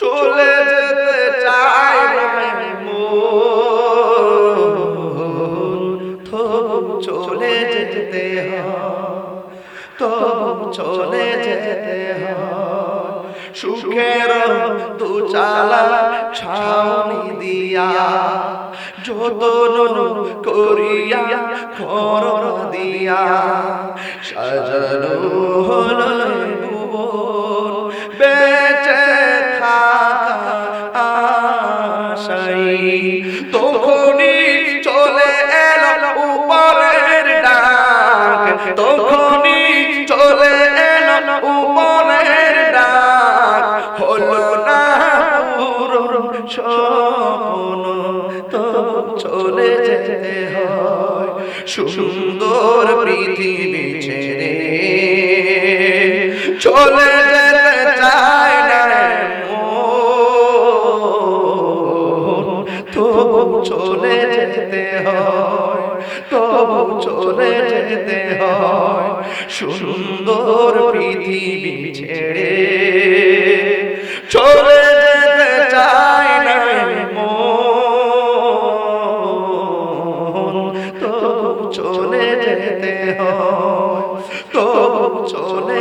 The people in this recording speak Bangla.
চলে যেতে মন। চলে যেতে তবু চলে যেতে সুখের দু চালা ছাউনি দিয়া যতন করিয়া ঘর দিয়া সাজানো হলো ভুবন বেঁচে আশাই তখনই চলে এলো উপরের ডাক। তখনই চলে এলো উপরের ডাক। না স্বপ্ন তো চলে যেতে হয়। সুন্দর পৃথিবী ছেড়ে চলে তবু চলে যেতে হয়, তবু চলে যেতে হয়। সুন্দর পৃথিবী ছেড়ে চলে যেতে চায় না মন তবু চলে যেতে হয়, তবু চলে